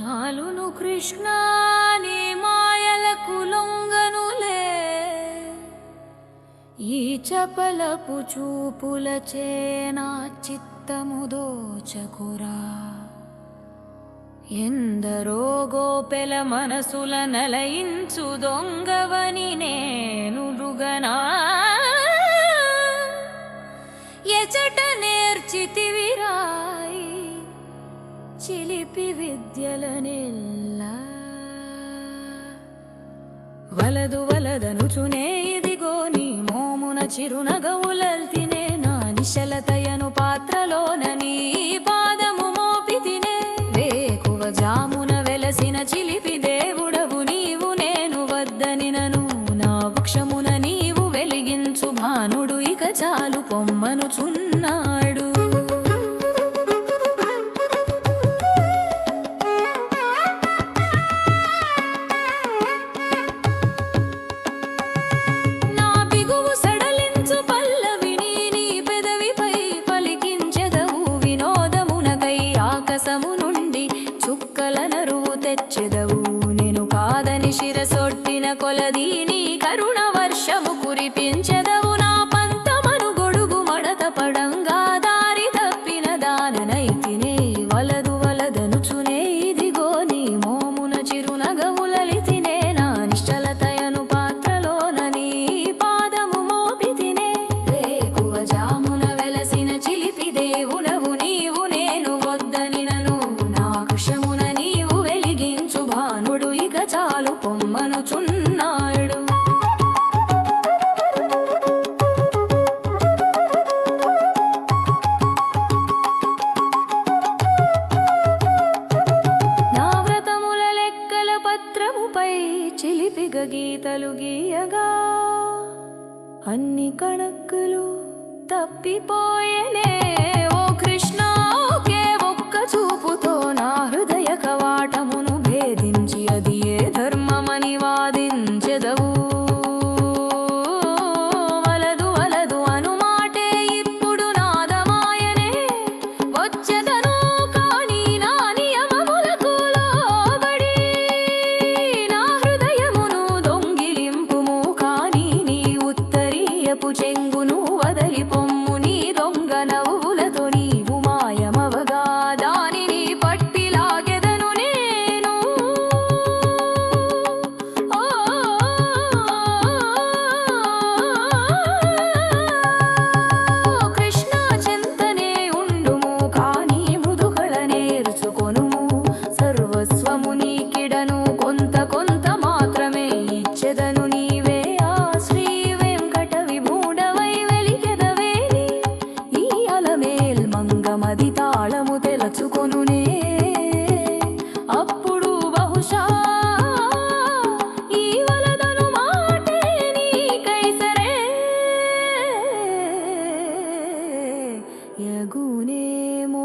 చాలును కృష్ణ నీ మాయలకు లొంగనులే. ఈ చపలపు చూపులచే నా చిత్తము దోచకురా. ఎందరో గోపెల మనసుల నలయించు దొంగవని నేను రుగనా ఎచట చిలిపి విద్యలనెల్లా. వలదు వలదనుచునే ఇదిగో నీ మోమున చిరునగవులల్తినే. నా నిశలతయను పాత్రలోన నీ పాదము మోపి తినే వేకువ జామున వెలసిన చిలిపి దేవుడవు నీవు నేను వద్దని నను. నా వృక్షమున నీవు వెలిగించు భానుడు ఇక చాలు పొమ్మను కొలది నీ కరుణ వర్షము కురిపించెదవు నా పంతమను గొడుగు మడత పడంగా దారి తప్పిన దాననైతినే వలదు వలదనుచునే ఇదిగో నీ మోమున చిరునగవులలితినే నా నిశ్చలతయను పాత్రలోన నీ పాదము మోపితినే. రేకువ జామున వెలసిన చిలిపి దేవుడవు నీవు నేను వద్దని నను నా కృషమున నీవు వెలిగించు భానుడు ఇక చాలు పొమ్మనుచున్నాడు చిలిపిగ గీతలు గీయగా అన్ని కణక్కులు తప్పిపోయేనే story മഴകുനേമോ